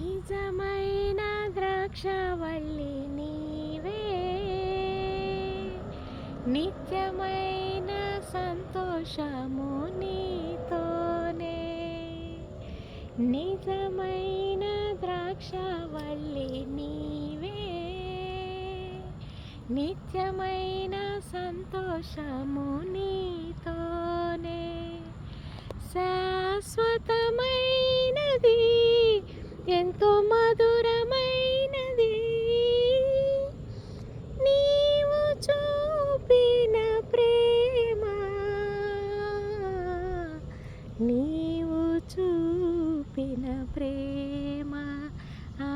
నిజమైన ద్రాక్షవల్లి నీవే. నిత్యమైన సంతోషము నీతోనే. నిజమైన ద్రాక్షవల్లి నీవే. నిత్యమైన సంతోషము నీతోనే. శాశ్వతమైనది ఎంతో మధురమైనది. నీవు చూపిన ప్రేమ నీవు చూపిన ప్రేమ ఆ,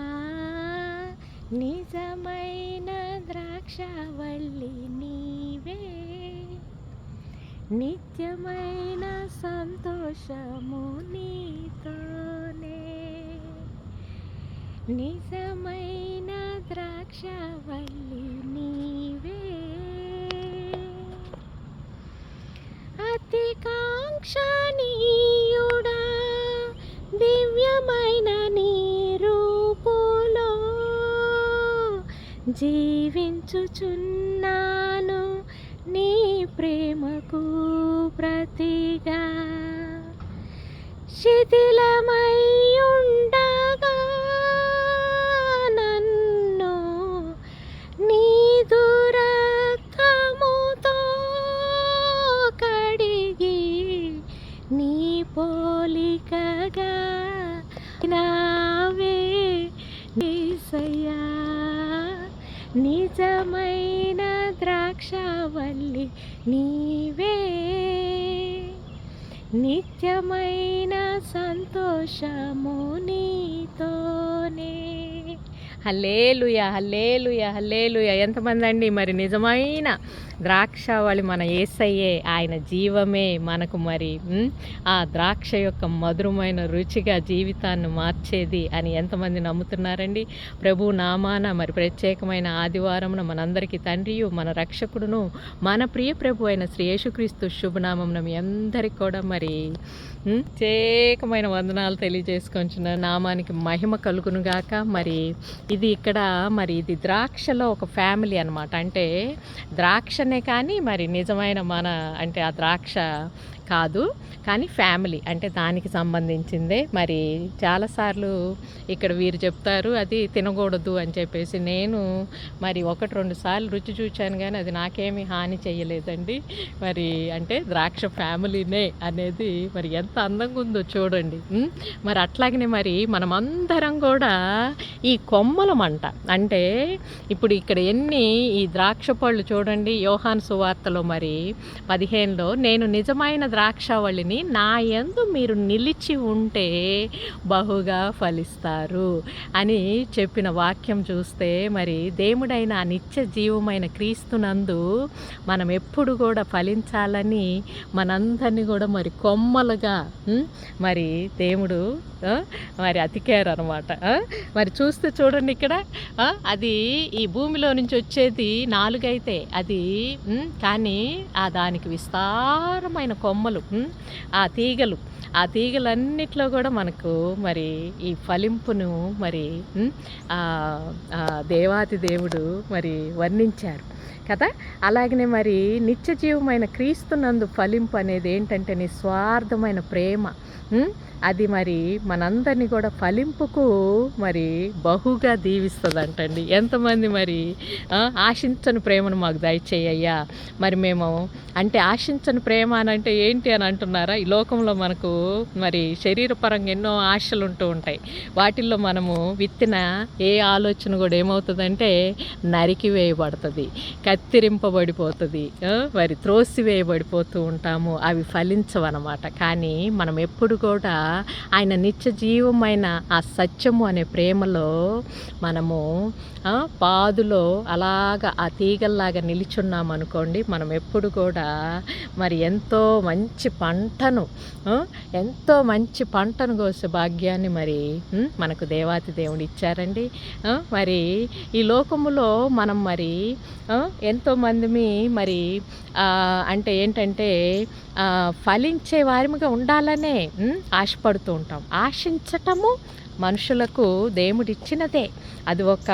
నిజమైన ద్రాక్షవల్లి నీవే. నిత్యమైన సంతోషము నీతో. నిజమైన ద్రాక్షవల్లి నీవే. అతి కాంక్షణీయుడా దివ్యమైన నీ రూపులో జీవించుచున్నాను నీ ప్రేమకు ప్రతిగా. శిథిలమై హల్లేలుయ హల్లేలుయ హల్లేలుయ. ఎంతమంది అండి మరి నిజమైన ద్రాక్ష ద్రాక్షవళి మన ఏసయ్యే ఆయన జీవమే మనకు మరి ఆ ద్రాక్ష యొక్క మధురమైన రుచిగా జీవితాన్ని మార్చేది అని ఎంతమంది నమ్ముతున్నారండి. ప్రభు నామాన మరి ప్రత్యేకమైన ఆదివారమున మనందరికీ తండ్రియు మన రక్షకుడును మన ప్రియ ప్రభు అయిన శ్రీ యేసుక్రీస్తు శుభనామం మీ అందరికి కూడా మరి ప్రత్యేకమైన వందనాలు తెలియజేసుకుంటున్న నామానికి మహిమ కలుగును గాక మరి ఇది ఇక్కడ మరి ఇది ద్రాక్షలో ఒక ఫ్యామిలీ అనమాట అంటే ద్రాక్షనే కానీ మరి నిజమైన మన అంటే ఆ ద్రాక్ష కాదు కానీ ఫ్యామిలీ అంటే దానికి సంబంధించిందే. మరి చాలాసార్లు ఇక్కడ వీరు చెప్తారు అది తినకూడదు అని చెప్పేసి నేను మరి ఒకటి రెండు సార్లు రుచి చూచాను కానీ అది నాకేమీ హాని చేయలేదండి మరి అంటే ద్రాక్ష ఫ్యామిలీనే అనేది మరి ఎంత అందంగా ఉందో చూడండి. మరి అట్లాగనే మరి మనమందరం కూడా ఈ కొమ్మలమంట అంటే ఇప్పుడు ఇక్కడ ఎన్ని ఈ ద్రాక్ష పళ్ళు చూడండి యోహాన్ సువార్తలో మరి పదిహేనులో నేను నిజమైన ద్రాక్షవళిని నా యందు మీరు నిలిచి ఉంటే బహుగా ఫలిస్తారు అని చెప్పిన వాక్యం చూస్తే మరి దేవుడైన ఆ నిత్య జీవమైన క్రీస్తునందు మనం ఎప్పుడు కూడా ఫలించాలని మనందరినీ కూడా మరి కొమ్మలుగా మరి దేవుడు మరి అతికారు అనమాట మరి చూస్తే చూడండి ఇక్కడ. అది ఈ భూమిలో నుంచి వచ్చేది నాలుగైతే అది కానీ ఆ దానికి విస్తారమైన కొమ్మ కొమ్మలు ఆ తీగలు. ఆ తీగలన్నిట్లో కూడా మనకు మరి ఈ ఫలింపును మరి ఆ దేవాతి దేవుడు మరి వర్ణించారు. కదా? అలాగనే మరి నిత్య జీవమైన క్రీస్తునందు ఫలింపు అనేది ఏంటంటే నిస్వార్థమైన ప్రేమ. అది మరి మనందరినీ కూడా ఫలింపుకు మరి బహుగా దీవిస్తుందంటండి. ఎంతమంది మరి ఆశించని ప్రేమను మాకు దయచేయ్యా మరి మేము అంటే ఆశించని ప్రేమ అని అంటే ఏంటి అని అంటున్నారా? ఈ లోకంలో మనకు మరి శరీరపరంగా ఎన్నో ఆశలు ఉంటూ ఉంటాయి. వాటిల్లో మనము విత్తిన ఏ ఆలోచన కూడా ఏమవుతుందంటే నరికి వేయబడుతుంది. కత్తిరింపబడిపోతుంది. మరి త్రోసివేయబడిపోతూ ఉంటాము. అవి ఫలించవన్నమాట. కానీ మనం ఎప్పుడు కూడా ఆయన నిత్య జీవమైన ఆ సత్యము అనే ప్రేమలో మనము పాదులో అలాగా ఆ తీగల్లాగా నిలిచున్నామనుకోండి మనం ఎప్పుడు కూడా మరి ఎంతో మంచి పంటను ఎంతో మంచి పంటను కోసే భాగ్యాన్ని మరి మనకు దేవాతి దేవుడు ఇచ్చారండి. మరి ఈ లోకములో మనం మరి ఎంతోమంది మరి అంటే ఏంటంటే ఫలించే వారిగా ఉండాలనే ఆశపడుతూ ఉంటాం. ఆశించటము మనుషులకు దేవుడిచ్చినదే. అది ఒక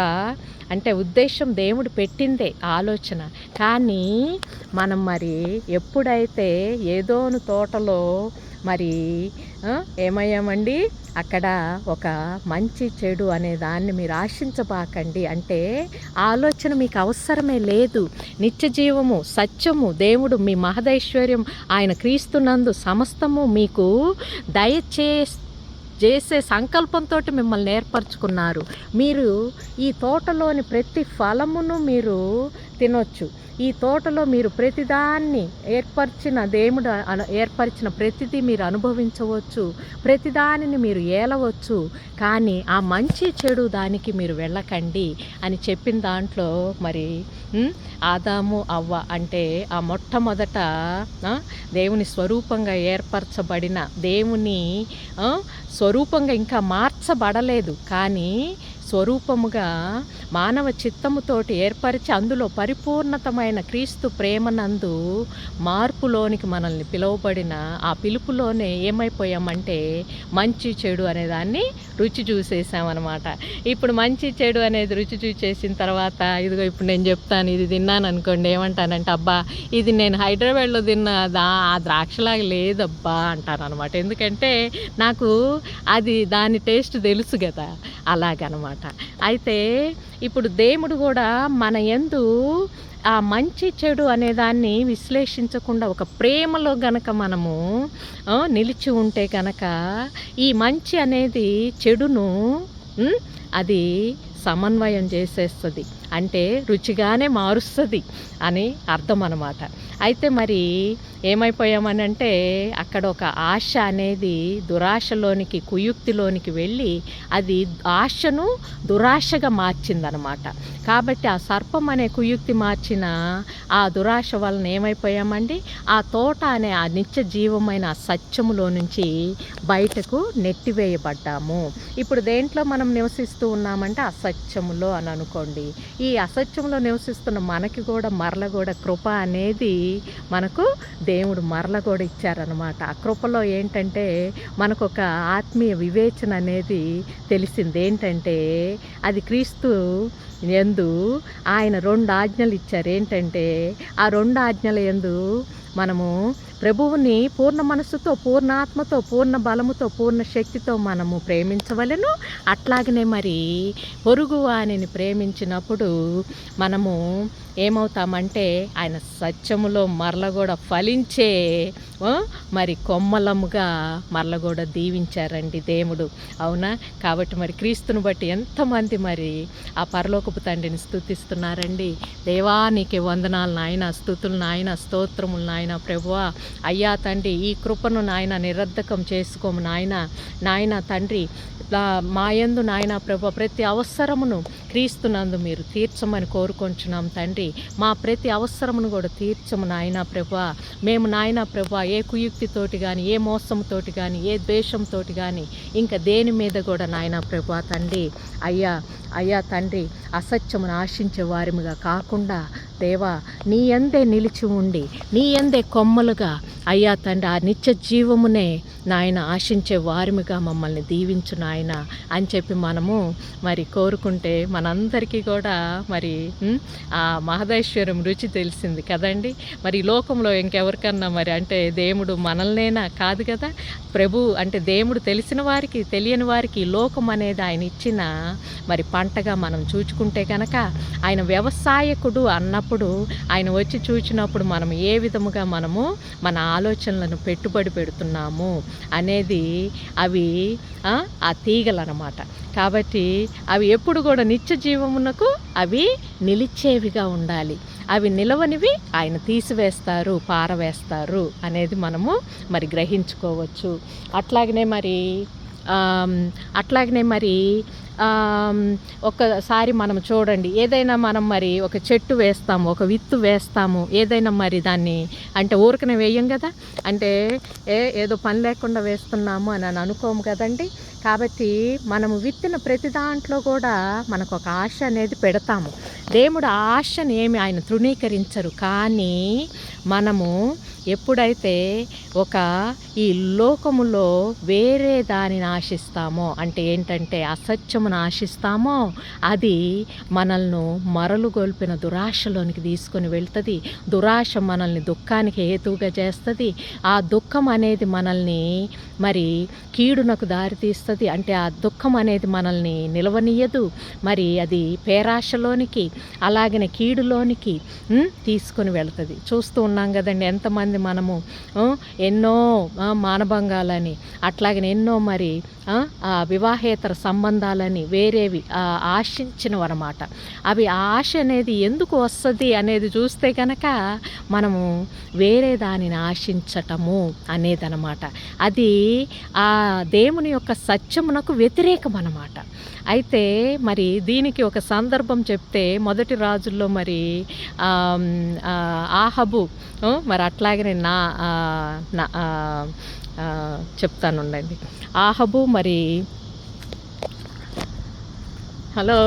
అంటే ఉద్దేశం దేవుడు పెట్టిందే ఆలోచన. కానీ మనం మరి ఎప్పుడైతే ఏదోను తోటలో మరి ఏమయ్యామండి? అక్కడ ఒక మంచి చెడు అనే దాన్ని మీరు ఆశించబాకండి. అంటే ఆలోచన మీకు అవసరమే లేదు. నిత్య జీవము సత్యము దేవుడు మీ మహదైశ్వర్యం ఆయన క్రీస్తునందు సమస్తము మీకు దయచే చేసే సంకల్పంతో మిమ్మల్ని ఏర్పరచుకున్నారు. మీరు ఈ తోటలోని ప్రతి ఫలమును మీరు తినొచ్చు. ఈ తోటలో మీరు ప్రతిదాన్ని ఏర్పరిచిన దేవుడు ఏర్పరిచిన ప్రతిదీ మీరు అనుభవించవచ్చు. ప్రతిదానిని మీరు ఏలవచ్చు. కానీ ఆ మంచి చెడు దానికి మీరు వెళ్ళకండి అని చెప్పిన దాంట్లో మరి ఆదాము అవ్వ అంటే ఆ మొట్టమొదట దేవుని స్వరూపంగా ఏర్పరచబడిన దేవుని స్వరూపంగా ఇంకా మార్చబడలేదు. కానీ స్వరూపముగా మానవ చిత్తముతోటి ఏర్పరిచి అందులో పరిపూర్ణతమైన క్రీస్తు ప్రేమనందు మార్పులోనికి మనల్ని పిలువబడిన ఆ పిలుపులోనే ఏమైపోయామంటే మంచి చెడు అనే దాన్ని రుచి చూసేసామన్నమాట. ఇప్పుడు మంచి చెడు అనేది రుచి చూసేసిన తర్వాత ఇదిగో ఇప్పుడు నేను చెప్తాను ఇది తిన్నాను అనుకోండి ఏమంటానంటే అబ్బా ఇది నేను హైదరాబాద్లో తిన్న దా ఆ ద్రాక్షలాగా లేదబ్బా అంటాను అనమాట ఎందుకంటే నాకు అది దాని టేస్ట్ తెలుసు కదా అలాగనమాట. అయితే ఇప్పుడు దేవుడు కూడా మన ఎందు ఆ మంచి చెడు అనేదాన్ని విశ్లేషించకుండా ఒక ప్రేమలో గనక మనము నిలిచి ఉంటే గనక ఈ మంచి అనేది చెడును అది సమన్వయం చేసేస్తుంది. అంటే రుచిగానే మారుస్తుంది అని అర్థం అనమాట అయితే మరి ఏమైపోయామనంటే అక్కడ ఒక ఆశ అనేది దురాశలోనికి కుయుక్తిలోనికి వెళ్ళి అది ఆశను దురాశగా మార్చిందనమాట. కాబట్టి ఆ సర్పం అనే కుయుక్తి మార్చిన ఆ దురాశ వలన ఏమైపోయామండి? ఆ తోట అనే ఆ నిత్య జీవమైన సత్యములో నుంచి బయటకు నెట్టివేయబడ్డాము. ఇప్పుడు దేంట్లో మనం నివసిస్తూ ఉన్నామంటే అసత్యములో అని అనుకోండి. ఈ అసత్యంలో నివసిస్తున్న మనకి కూడా మరల కూడా కృప అనేది మనకు దేవుడు మరల కూడా ఇచ్చారనమాట ఆ కృపలో ఏంటంటే మనకు ఒక ఆత్మీయ వివేచన అనేది తెలిసింది. ఏంటంటే అది క్రీస్తు ఎందు ఆయన రెండు ఆజ్ఞలు ఇచ్చారు. ఏంటంటే ఆ రెండు ఆజ్ఞల ఎందు మనము ప్రభువుని పూర్ణ మనస్సుతో పూర్ణ ఆత్మతో పూర్ణ బలముతో పూర్ణ శక్తితో మనము ప్రేమించవలెను. అట్లాగనే మరి పొరుగు వాణిని ప్రేమించినప్పుడు మనము ఏమవుతామంటే ఆయన సత్యములో మరల కూడా ఫలించే మరి కొమ్మలముగా మరల కూడా దీవించారండి దేవుడు. అవునా? కాబట్టి మరి క్రీస్తుని బట్టి ఎంతమంది మరి ఆ పరలోకపు తండ్రిని స్తుతిస్తున్నారండి. దేవా నీకే వందనాలు నాయన స్థుతులు నాయన స్తోత్రములు నాయన ప్రభువా. అయ్యా తండ్రి ఈ కృపను నాయన నిరర్ధకం చేసుకోము నాయన. నాయన తండ్రి మా యందు నాయన ప్రభు ప్రతి అవసరమును క్రీస్తునందు మీరు తీర్చమని కోరుకొంచున్నాం తండ్రి. మా ప్రతి అవసరమును కూడా తీర్చము నాయన ప్రభు. మేము నాయన ప్రభు ఏ కుయుక్తితోటి కానీ ఏ మోసంతోటి కానీ ఏ ద్వేషంతో కానీ ఇంకా దేని మీద కూడా నాయన ప్రభు తండ్రి. అయ్యా అయ్యా తండ్రి అసత్యమును ఆశించే వారిముగా కాకుండా దేవా నీ ఎందే నిలిచి ఉండి నీ ఎందే కొమ్మలుగా అయ్యా తండ్రి ఆ నిత్య జీవమునే నాయన ఆశించే వారిమిగా మమ్మల్ని దీవించు నాయన అని చెప్పి మనము మరి కోరుకుంటే మనందరికీ కూడా మరి ఆ మహదేశ్వరం రుచి తెలిసింది కదండి. మరి లోకంలో ఇంకెవరికన్నా మరి అంటే దేవుడు మనల్నేనా కాదు కదా. ప్రభు అంటే దేవుడు తెలిసిన వారికి తెలియని వారికి లోకం అనేది ఆయన ఇచ్చిన మరి పంటగా మనం చూచుకుంటే కనుక ఆయన వ్యవసాయకుడు అన్నప్పుడు ఆయన వచ్చి చూచినప్పుడు మనం ఏ విధముగా మనము మన ఆలోచనలను పెట్టుబడి పెడుతున్నాము అనేది అవి ఆ, తీగలు అన్నమాట కాబట్టి అవి ఎప్పుడు కూడా నిత్య జీవమునకు అవి నిలిచేవిగా ఉండాలి. అవి నిలవనివి ఆయన తీసివేస్తారు పారవేస్తారు అనేది మనము మరి గ్రహించుకోవచ్చు. అట్లాగనే మరి అట్లాగనే మరి ఒకసారి మనం చూడండి. ఏదైనా మనం మరి ఒక చెట్టు వేస్తాము ఒక విత్తు వేస్తాము ఏదైనా మరి దాన్ని అంటే ఊరకనే వేయం కదా? అంటే ఏ ఏదో పని లేకుండా వేస్తున్నాము అని అని అనుకోము కదండి. కాబట్టి మనము విత్తిన ప్రతి దాంట్లో కూడా మనకు ఒక ఆశ అనేది పెడతాము. దేవుడు ఆశని ఏమి ఆయన తృణీకరించరు. కానీ మనము ఎప్పుడైతే ఒక ఈ లోకములో వేరే దానిని ఆశిస్తామో అంటే ఏంటంటే అసత్యమును ఆశిస్తామో అది మనల్ని మరలుగొల్పిన దురాశలోనికి తీసుకొని వెళ్తుంది. దురాశ మనల్ని దుఃఖానికి హేతువుగా చేస్తుంది. ఆ దుఃఖం అనేది మనల్ని మరి కీడునకు దారితీస్తుంది అంటే ఆ దుఃఖం అనేది మనల్ని నిలవనీయదు. మరి అది పేరాశలోనికి అలాగనే కీడులోనికి తీసుకొని వెళుతుంది. చూస్తూ ఉన్నాం కదండి ఎంతమంది మనము ఎన్నో మానభంగాలని అట్లాగనే ఎన్నో మరి ఆ, వివాహేతర సంబంధాలని వేరేవి ఆశించినవన్నమాట. అవి ఆ ఆశ అనేది ఎందుకు వస్తుంది అనేది చూస్తే కనుక మనము వేరే దానిని ఆశించటము అనేదనమాట అది ఆ దేవుని యొక్క సత్యమునకు వ్యతిరేకం అన్నమాట. అయితే మరి దీనికి ఒక సందర్భం చెప్తే మొదటి రాజుల్లో మరి ఆహబు మరి అట్లాగే నా నా చెప్తానుండండి. ఆహబు మరి hello?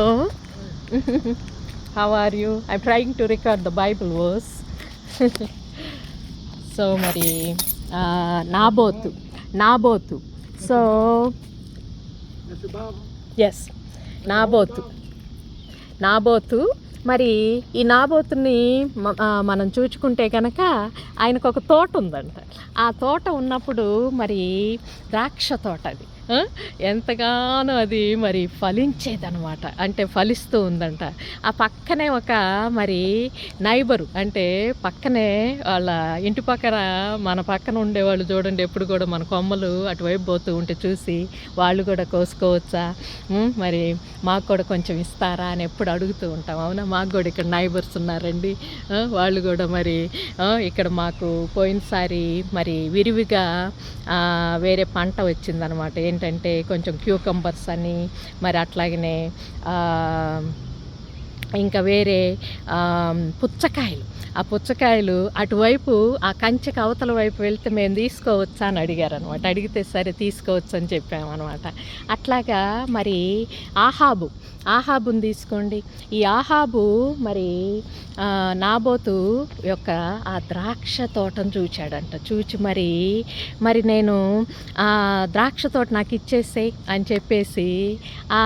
How are you I trying to record the Bible verse so మరి Naboth. Naboth. So yes Naboth. Naboth. మరి ఈ నాబోతుని మనం చూచుకుంటే కనుక ఆయనకు ఒక తోట ఉందంట. ఆ తోట ఉన్నప్పుడు మరి ద్రాక్ష తోట అది. ఎంతగానో అది మరి ఫలించేదనమాట అంటే ఫలిస్తూ ఉందంట. ఆ పక్కనే ఒక మరి నైబరు అంటే పక్కనే వాళ్ళ ఇంటి పక్కన మన పక్కన ఉండేవాళ్ళు చూడండి ఎప్పుడు కూడా మన కొమ్మలు అటువైపు పోతూ ఉంటే చూసి వాళ్ళు కూడా కోసుకోవచ్చా? మరి మాకు కూడా కొంచెం ఇస్తారా అని ఎప్పుడు అడుగుతూ ఉంటాం. అవునా? మాకు కూడా ఇక్కడ నైబర్స్ ఉన్నారండి. వాళ్ళు కూడా మరి ఇక్కడ మాకు పోయినసారి మరి విరివిగా వేరే పంట వచ్చిందనమాట ఏంటి ఏంటంటే కొంచెం క్యూకంబర్స్ అని మరి అట్లాగనే ఇంకా వేరే పుచ్చకాయలు. ఆ పుచ్చకాయలు అటువైపు ఆ కంచెకి అవతల వైపు వెళ్తే మేము తీసుకోవచ్చా అని అడిగారు అనమాట అడిగితే సరే తీసుకోవచ్చు అని చెప్పామన్నమాట అట్లాగా మరి ఆహాబు ఆహాబుని తీసుకోండి. ఈ ఆహాబు మరి నాబోతు యొక్క ఆ ద్రాక్ష తోటను చూచాడంట. చూచి మరి మరి నేను ఆ ద్రాక్ష తోట నాకు ఇచ్చేసేయ్ అని చెప్పేసి ఆ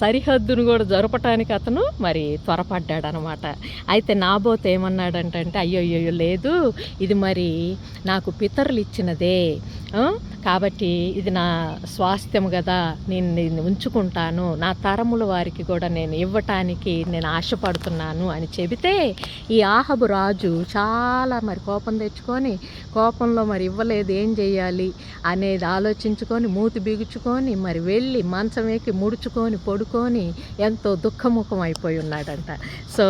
సరిహద్దును కూడా జరపటానికి అతను మరి త్వరపడ్డాడు అనమాట అయితే నాబోతు ఏమన్నాడంటే అయ్యో అయ్యో లేదు ఇది మరి నాకు పితరులు ఇచ్చినదే. కాబట్టి ఇది నా స్వాస్థ్యం కదా నేను దీన్ని ఉంచుకుంటాను. నా తరముల వారికి కూడా నేను ఇవ్వటానికి నేను ఆశపడుతున్నాను అని చెబితే ఈ ఆహబు రాజు చాలా మరి కోపం తెచ్చుకొని కోపంలో మరి ఇవ్వలేదు ఏం చేయాలి అనేది ఆలోచించుకొని మూతి బిగుచుకొని మరి వెళ్ళి మంచం ఎక్కి ముడుచుకొని పడుకొని ఎంతో దుఃఖముఖం అయిపోయి ఉన్నాడంట. సో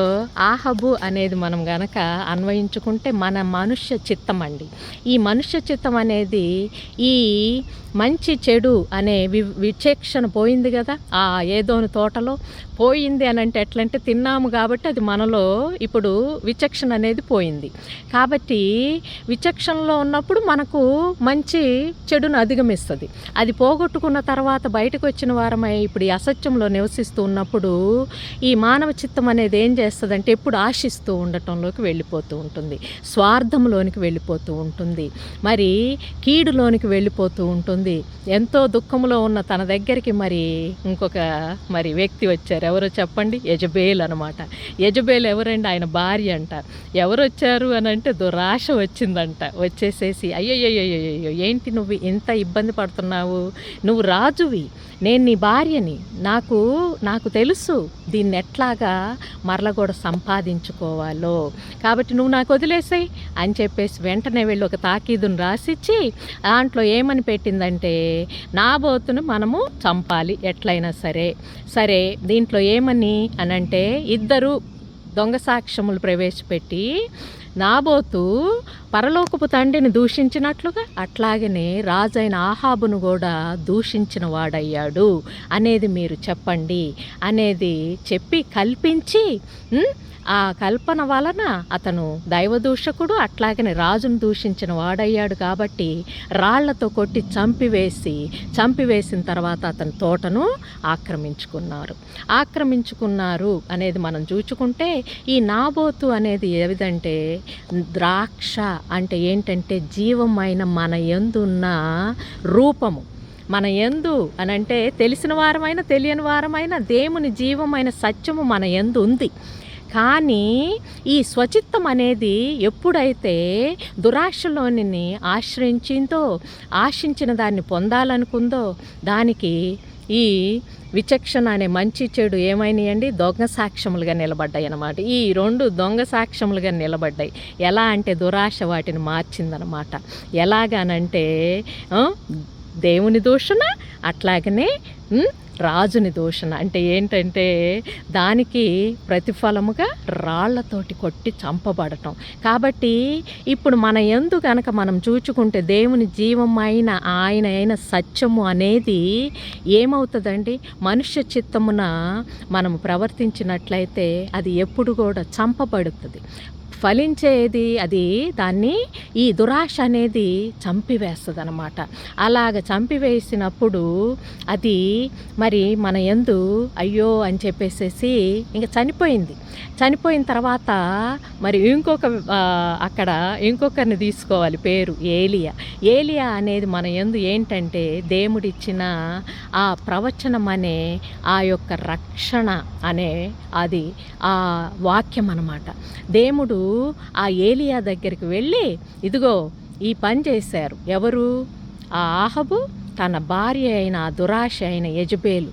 ఆహబు అనేది మనం గనక అన్వయించుకుంటే మన మనుష్య చిత్తం అండి ఈ మనుష్య చిత్తం అనేది ఈ see మంచి చెడు అనే వి విచక్షణ పోయింది కదా. ఆ ఏదోని తోటలో పోయింది అని అంటే ఎట్లంటే తిన్నాము కాబట్టి అది మనలో ఇప్పుడు విచక్షణ అనేది పోయింది. కాబట్టి విచక్షణలో ఉన్నప్పుడు మనకు మంచి చెడును అధిగమిస్తుంది. అది పోగొట్టుకున్న తర్వాత బయటకు వచ్చిన వారమై ఇప్పుడు ఈ అసత్యంలో నివసిస్తూ ఉన్నప్పుడు ఈ మానవ చిత్తం అనేది ఏం చేస్తుందంటే ఎప్పుడు ఆశిస్తూ ఉండటంలోకి వెళ్ళిపోతూ ఉంటుంది. స్వార్థంలోనికి వెళ్ళిపోతూ ఉంటుంది. మరి కీడులోనికి వెళ్ళిపోతూ ఉంటుంది. ఎంతో దుఃఖంలో ఉన్న తన దగ్గరికి మరి ఇంకొక మరి వ్యక్తి వచ్చారు. ఎవరో చెప్పండి? యజబేల్ అనమాట యజబేల్ ఎవరండి? ఆయన భార్య అంట. ఎవరు వచ్చారు అని అంటే దురాశ వచ్చిందంట. వచ్చేసేసి అయ్యయ్యో ఏంటి నువ్వు ఇంత ఇబ్బంది పడుతున్నావు? నువ్వు రాజువి. నేను నీ భార్యని. నాకు నాకు తెలుసు దీన్ని ఎట్లాగా మరల కూడా సంపాదించుకోవాలో. కాబట్టి నువ్వు నాకు వదిలేసాయి అని చెప్పేసి వెంటనే వెళ్ళి ఒక తాకీదును రాసిచ్చి దాంట్లో ఏమని పెట్టిందంటే నా బోతును మనము చంపాలి ఎట్లయినా సరే. సరే దీంట్లో ఏమని? అనంటే ఇద్దరు దొంగ సాక్ష్యములు ప్రవేశపెట్టి నాబోతు పరలోకపు తండ్రిని దూషించినట్లుగా అట్లాగనే రాజైన ఆహాబును కూడా దూషించిన వాడయ్యాడు. అనేది మీరు చెప్పండి. అనేది చెప్పి కల్పించి ఆ కల్పన వలన అతను దైవదూషకుడు అట్లాగనే రాజును దూషించిన వాడయ్యాడు కాబట్టి రాళ్ళతో కొట్టి చంపివేసి చంపివేసిన తర్వాత అతని తోటను ఆక్రమించుకున్నారు. ఆక్రమించుకున్నారు అనేది మనం చూచుకుంటే ఈ నాబోతు అనేది ఏదంటే ద్రాక్ష అంటే ఏంటంటే జీవమైన మన ఎందున్న రూపము. మన ఎందు అని అంటే తెలిసిన వారమైన తెలియని వారమైన దేవుని జీవమైన సత్యము మన ఎందు ఉంది. కానీ ఈ స్వచిత్తం అనేది ఎప్పుడైతే దురాశలోని ఆశ్రయించిందో ఆశించిన దాన్ని పొందాలనుకుందో దానికి ఈ విచక్షణ అనే మంచి చెడు ఏమైనాయండి? దొంగ సాక్ష్యములుగా నిలబడ్డాయి అన్నమాట ఈ రెండు దొంగ సాక్ష్యములుగా నిలబడ్డాయి. ఎలా అంటే దురాశ వాటిని మార్చిందనమాట ఎలాగానంటే దేవుని దూషణ అట్లాగనే రాజుని దూషణ. అంటే ఏంటంటే దానికి ప్రతిఫలముగా రాళ్ళతోటి కొట్టి చంపబడటం. కాబట్టి ఇప్పుడు మన ఎందు కనుక మనం చూచుకుంటే దేవుని జీవమైన ఆయన అయిన సత్యము అనేది ఏమవుతుందండి? మనుష్య చిత్తమున మనం ప్రవర్తించినట్లయితే అది ఎప్పుడు కూడా చంపబడుతుంది. ఫలించేది అది దాన్ని ఈ దురాశ అనేది చంపివేస్తుంది అనమాట అలాగ చంపివేసినప్పుడు అది మరి మన ఎందు అయ్యో అని చెప్పేసేసి ఇంకా చనిపోయింది. చనిపోయిన తర్వాత మరి ఇంకొక అక్కడ ఇంకొకరిని తీసుకోవాలి పేరు ఏలియా. ఏలియా అనేది మన ఎందు ఏంటంటే దేవుడిచ్చిన ఆ ప్రవచనం అనే ఆ యొక్క రక్షణ అనే అది ఆ వాక్యం అనమాట దేవుడు ఆ ఏలియా దగ్గరికి వెళ్ళి ఇదిగో ఈ పని చేశారు. ఎవరు? ఆ ఆహబు తన భార్య అయిన దురాశ అయిన యజబేలు.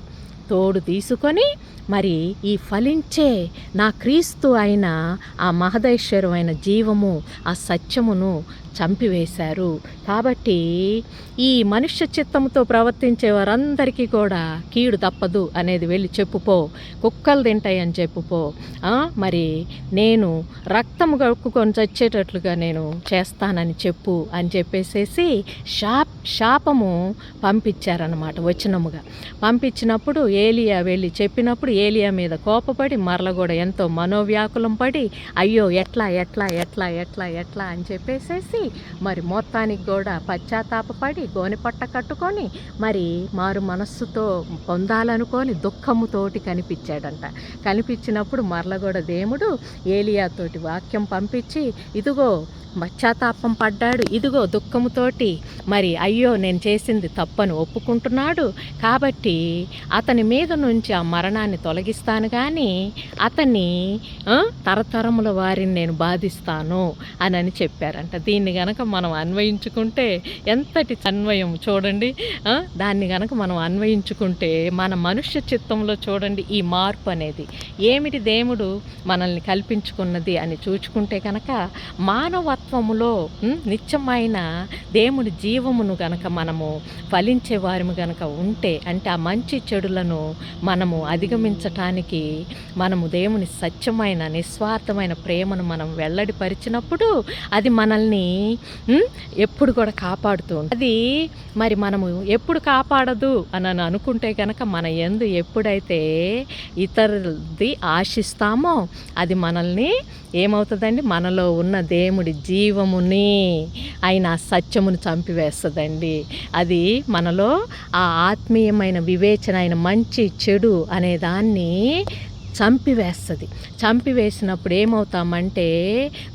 తోడు తీసుకొని మరి ఈ ఫలించే నా క్రీస్తు అయిన ఆ మహదైశ్వరమైన జీవము ఆ సత్యమును చంపివేశారు. కాబట్టి ఈ మనుష్య చిత్తముతో ప్రవర్తించే వారందరికీ కూడా కీడు తప్పదు అనేది వెళ్ళి చెప్పుపో కుక్కలు తింటాయని చెప్పుపో. మరి నేను రక్తము కక్కుకొని చచ్చేటట్లుగా నేను చేస్తానని చెప్పు అని చెప్పేసేసి శాప్ శాపము పంపించారనమాట వచనముగా. పంపించినప్పుడు ఏలియా వెళ్ళి చెప్పినప్పుడు ఏలియా మీద కోపపడి మరల కూడా ఎంతో మనోవ్యాకులం పడి అయ్యో ఎట్లా ఎట్లా ఎట్లా ఎట్లా ఎట్లా అని చెప్పేసేసి మరి మొత్తానికి కూడా పశ్చాత్తాపపడి గోనెపట్ట కట్టుకొని మరి మారు మనస్సుతో పొందాలనుకొని దుఃఖముతోటి కనిపించాడంట. కనిపించినప్పుడు మరల కూడా దేవుడు ఏలియాతోటి వాక్యం పంపించి ఇదిగో పశ్చాత్తాపం పడ్డాడు. ఇదిగో దుఃఖముతోటి. మరి అయ్యో నేను చేసింది తప్పని ఒప్పుకుంటున్నాడు. కాబట్టి అతని మీద నుంచి ఆ మరణాన్ని తొలగిస్తాను కానీ అతన్ని తరతరముల వారిని నేను బాధిస్తాను అని అని చెప్పారంట. దీన్ని గనక మనం అన్వయించుకుంటే ఎంతటి అన్వయం చూడండి. దాన్ని గనక మనం అన్వయించుకుంటే మన మనుష్య చిత్తంలో చూడండి ఈ మార్పు అనేది. ఏమిటి దేవుడు మనల్ని కల్పించుకున్నది అని చూచుకుంటే కనుక మానవత్వములో ఉం, నిత్యమైన దేవుని జీవమును గనక మనము ఫలించే వారము గనక ఉంటే అంటే ఆ మంచి చెడులను మనము అధిగమించటానికి మనము దేవుని సత్యమైన నిస్వార్థమైన ప్రేమను మనం వెల్లడిపరిచినప్పుడు అది మనల్ని ఎప్పుడు కూడా కాపాడుతూ ఉంటుంది. అది మరి మనము ఎప్పుడు కాపాడదు అని అని అనుకుంటే కనుక మన ఎందు ఎప్పుడైతే ఇతరులది ఆశిస్తామో అది మనల్ని ఏమవుతుందండి? మనలో ఉన్న దేవుడి జీవముని ఆయన సత్యమును చంపివేస్తుందండి. అది మనలో ఆ ఆత్మీయమైన వివేచన అయిన మంచి చెడు అనే దాన్ని చంపివేస్తుంది. చంపివేసినప్పుడు ఏమవుతామంటే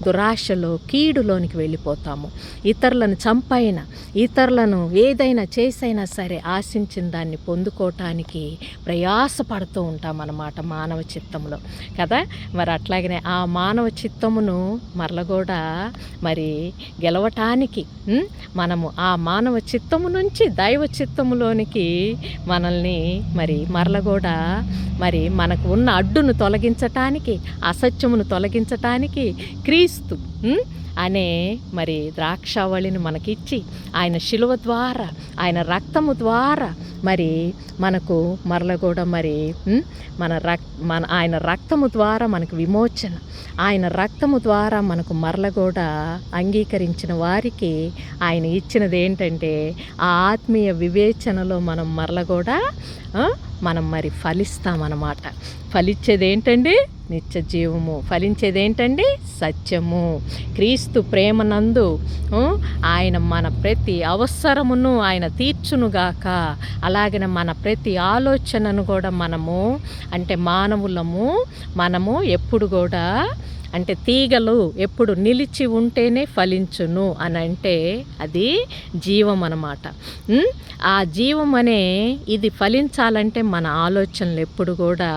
దురాశలో కీడులోనికి వెళ్ళిపోతాము. ఇతరులను చంపైన ఇతరులను ఏదైనా చేసైనా సరే ఆశించిన దాన్ని పొందుకోవటానికి ప్రయాసపడుతూ ఉంటామన్నమాట మానవ చిత్తంలో కదా? మరి అట్లాగనే ఆ మానవ చిత్తమును మరల కూడా మరి గెలవటానికి మనము ఆ మానవ చిత్తము నుంచి దైవ చిత్తములోనికి మనల్ని మరి మరల కూడా మరి మనకు ఉన్న అడ్డును తొలగించటానికి అసత్యమును తొలగించటానికి క్రీస్తు అనే మరి ద్రాక్షావళిని మనకిచ్చి ఆయన శిలువ ద్వారా ఆయన రక్తము ద్వారా మరి మనకు మరల కూడా మరి మన రక్ మన ఆయన రక్తము ద్వారా మనకు విమోచన ఆయన రక్తము ద్వారా మనకు మరల కూడా అంగీకరించిన వారికి ఆయన ఇచ్చినది ఏంటంటే ఆ ఆత్మీయ వివేచనలో మనం మరల కూడా మనం మరి ఫలిస్తామన్నమాట. ఫలిచ్చేది ఏంటండి నిత్య జీవము. ఫలించేది ఏంటండి సత్యము. క్రీస్తు ప్రేమనందు ఆయన మన ప్రతి అవసరమును ఆయన తీర్చునుగాక. అలాగనే మన ప్రతి ఆలోచనను కూడా మనము అంటే మానవులము మనము ఎప్పుడు కూడా అంటే తీగలు ఎప్పుడు నిలిచి ఉంటేనే ఫలించును అని అంటే అది జీవం అన్నమాట. ఆ జీవం అనే ఇది ఫలించాలంటే మన ఆలోచనలు ఎప్పుడు కూడా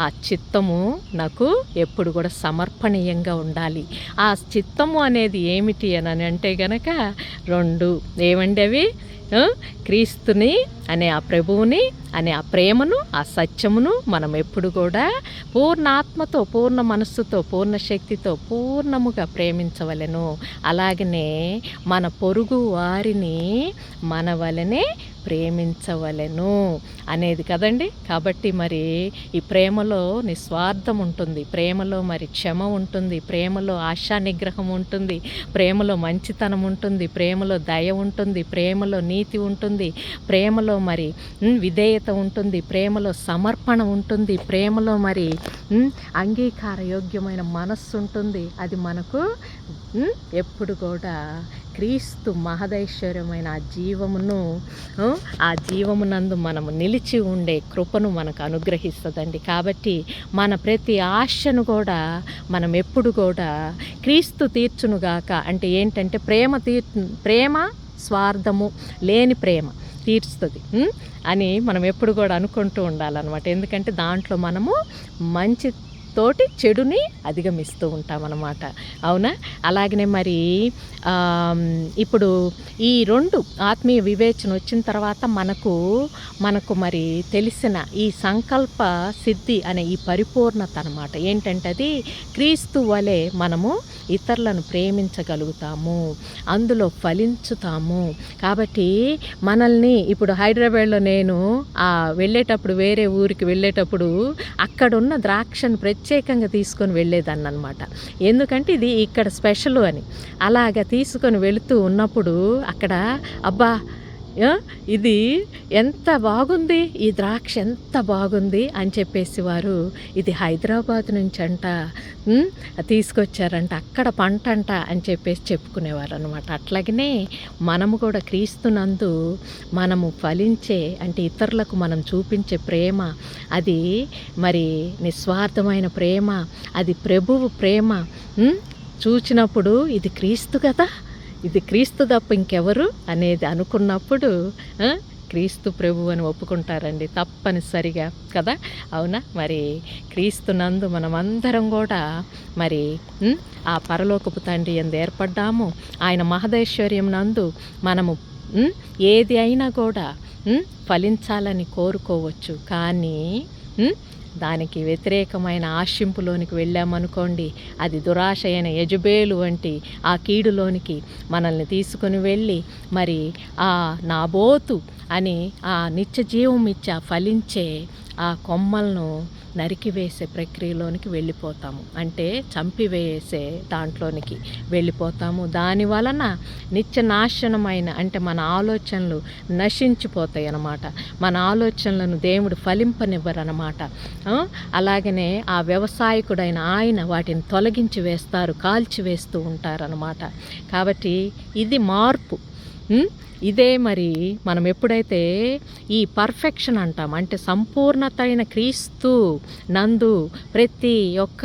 ఆ చిత్తము నాకు ఎప్పుడు కూడా సమర్పణీయంగా ఉండాలి. ఆ చిత్తము అనేది ఏమిటి అని అంటే గనక రెండు ఏమండి అవి? క్రీస్తుని అనే ఆ ప్రభువుని అనే ఆ ప్రేమను ఆ సత్యమును మనం ఎప్పుడు కూడా పూర్ణ ఆత్మతో పూర్ణ మనస్సుతో పూర్ణ శక్తితో పూర్ణముగా ప్రేమించవలెను. అలాగనే మన పొరుగు వారిని మన వలనే ప్రేమించవలెను అనేది కదండి? కాబట్టి మరి ఈ ప్రేమలో నిస్వార్థం ఉంటుంది. ప్రేమలో మరి క్షమ ఉంటుంది. ప్రేమలో ఆశా నిగ్రహం ఉంటుంది. ప్రేమలో మంచితనం ఉంటుంది. ప్రేమలో దయ ఉంటుంది. ప్రేమలో నీతి ఉంటుంది. ప్రేమలో మరి విధేయత ఉంటుంది. ప్రేమలో సమర్పణ ఉంటుంది. ప్రేమలో మరి అంగీకారయోగ్యమైన అంగీకార యోగ్యమైన మనస్సు ఉంటుంది. అది మనకు ఎప్పుడు కూడా క్రీస్తు మహదైశ్వర్యమైన ఆ జీవమును ఆ, జీవమునందు మనము నిలిచి ఉండే కృపను మనకు అనుగ్రహిస్తుందండి. కాబట్టి మన ప్రతి ఆశను కూడా మనం ఎప్పుడు కూడా క్రీస్తు తీర్చునుగాక అంటే ఏంటంటే ప్రేమ తీర్ ప్రేమ స్వార్థము లేని ప్రేమ తీర్చుతుంది అని మనం ఎప్పుడు కూడా అనుకుంటూ ఉండాలన్నమాట. ఎందుకంటే దాంట్లో మనము మంచి తోటి చెడుని అధిగమిస్తూ ఉంటామన్నమాట. అవునా? అలాగనే మరి ఇప్పుడు ఈ రెండు ఆత్మీయ వివేచన వచ్చిన తర్వాత మనకు మనకు మరి తెలిసిన ఈ సంకల్ప సిద్ధి అనే ఈ పరిపూర్ణత అనమాట ఏంటంటే అది క్రీస్తు వలె మనము ఇతరులను ప్రేమించగలుగుతాము అందులో ఫలించుతాము. కాబట్టి మనల్ని ఇప్పుడు హైదరాబాద్లో నేను వెళ్ళేటప్పుడు వేరే ఊరికి వెళ్ళేటప్పుడు అక్కడున్న ద్రాక్షను ప్రతి ప్రత్యేకంగా తీసుకొని వెళ్ళేదాన్ని అనమాట ఎందుకంటే ఇది ఇక్కడ స్పెషల్ అని. అలాగ తీసుకొని వెళుతూ ఉన్నప్పుడు అక్కడ అబ్బా ఇది ఎంత బాగుంది? ఈ ద్రాక్ష ఎంత బాగుంది? అని చెప్పేసి వారు ఇది హైదరాబాద్ నుంచి అంట తీసుకొచ్చారంట. అక్కడ పంట అంట అని చెప్పేసి చెప్పుకునేవారు అనమాట అట్లాగనే మనము కూడా క్రీస్తునందు మనము ఫలించే అంటే ఇతరులకు మనం చూపించే ప్రేమ అది మరి నిస్వార్థమైన ప్రేమ అది ప్రభువు ప్రేమ చూచినప్పుడు ఇది క్రీస్తు కదా? ఇది క్రీస్తు తప్ప ఇంకెవరు అనేది అనుకున్నప్పుడు క్రీస్తు ప్రభు అని ఒప్పుకుంటారండి తప్పనిసరిగా కదా? అవునా? మరి క్రీస్తు నందు మనమందరం కూడా మరి ఆ పరలోకపు తండ్రి ఎందు ఏర్పడ్డాము. ఆయన మహదైశ్వర్యం నందు మనము ఏది అయినా కూడా ఫలించాలని కోరుకోవచ్చు. కానీ దానికి వ్యతిరేకమైన ఆశింపులోనికి వెళ్ళామనుకోండి అది దురాశ అయిన యజుబేలు వంటి ఆ కీడులోనికి మనల్ని తీసుకుని వెళ్ళి మరి ఆ నాబోతు అని ఆ నిత్య జీవం ఇచ్చే ఫలించే ఆ కొమ్మలను నరికివేసే ప్రక్రియలోనికి వెళ్ళిపోతాము. అంటే చంపివేసే దాంట్లోనికి వెళ్ళిపోతాము. దాని వలన నిత్య నాశనమైన అంటే మన ఆలోచనలు నశించిపోతాయి అన్నమాట. మన ఆలోచనలను దేవుడు ఫలింపనివ్వరనమాట అలాగనే ఆ వ్యవసాయకుడైన ఆయన వాటిని తొలగించి వేస్తారు కాల్చివేస్తూ ఉంటారనమాట కాబట్టి ఇది మార్పు. ఇదే మరి మనం ఎప్పుడైతే ఈ పర్ఫెక్షన్ అంటాం అంటే సంపూర్ణత అయిన క్రీస్తు నందు ప్రతి ఒక్క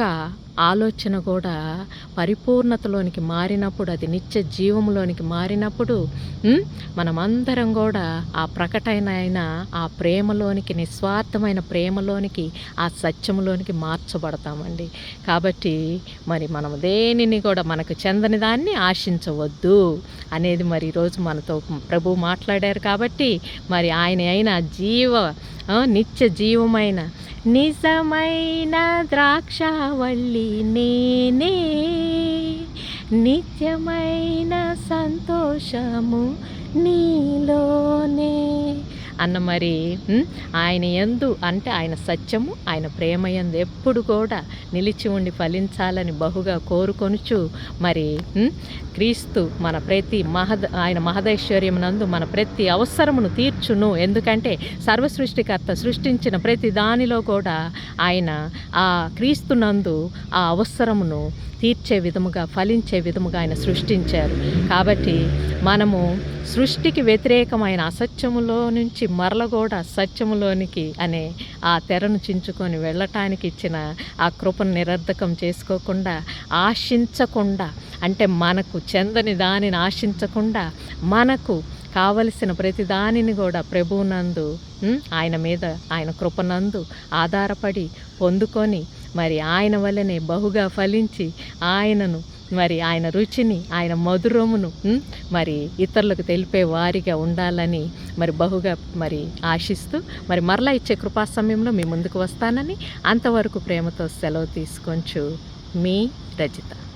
ఆలోచన కూడా పరిపూర్ణతలోనికి మారినప్పుడు అది నిత్య జీవంలోనికి మారినప్పుడు మనమందరం కూడా ఆ ప్రకటన అయిన ఆ ప్రేమలోనికి నిస్వార్థమైన ప్రేమలోనికి ఆ సత్యంలోనికి మార్చబడతామండి. కాబట్టి మరి మనం దేనిని కూడా మనకు చెందని దాన్ని ఆశించవద్దు అనేది మరి ఈరోజు మనతో ప్రభు మాట్లాడారు కాబట్టి మరి ఆయన అయిన జీవ నిత్య జీవమైన నిజమైన ద్రాక్షవల్లి నేనే నిత్యమైన సంతోషము నీలోనే. అన్న మరి ఆయన ఎందు అంటే ఆయన సత్యము ఆయన ప్రేమ ఎందు ఎప్పుడు కూడా నిలిచి ఉండి ఫలించాలని బహుగా కోరుకొనుచు మరి క్రీస్తు మన ప్రతి మహద ఆయన మహదైశ్వర్యమునందు మన ప్రతి అవసరమును తీర్చును. ఎందుకంటే సర్వ సృష్టికర్త సృష్టించిన ప్రతి దానిలో కూడా ఆయన ఆ క్రీస్తునందు ఆ అవసరమును తీర్చే విధముగా ఫలించే విధముగా ఆయన సృష్టించారు. కాబట్టి మనము సృష్టికి వ్యతిరేకమైన అసత్యములో నుంచి మరల కూడా సత్యములోనికి అనే ఆ తెరను చించుకొని వెళ్ళటానికి ఇచ్చిన ఆ కృపను నిరర్ధకం చేసుకోకుండా ఆశించకుండా అంటే మనకు చెందని దానిని ఆశించకుండా మనకు కావలసిన ప్రతి దానిని కూడా ప్రభువునందు ఆయన మీద ఆయన కృపనందు ఆధారపడి పొందుకొని మరి ఆయన వల్లనే బహుగా ఫలించి ఆయనను మరి ఆయన రుచిని ఆయన మధురమును మరి ఇతరులకు తెలిపే వారిగా ఉండాలని మరి బహుగా మరి ఆశిస్తూ మరి మరలా ఇచ్చే కృపా సమయంలో మీ ముందుకు వస్తానని అంతవరకు ప్రేమతో సెలవు తీసుకొంచు మీ రజిత.